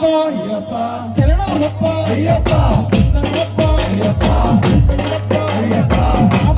Ayyappa. Ayyappa சரணமப்பா Ayyappa. Ayyappa. Ayyappa. Ayyappa.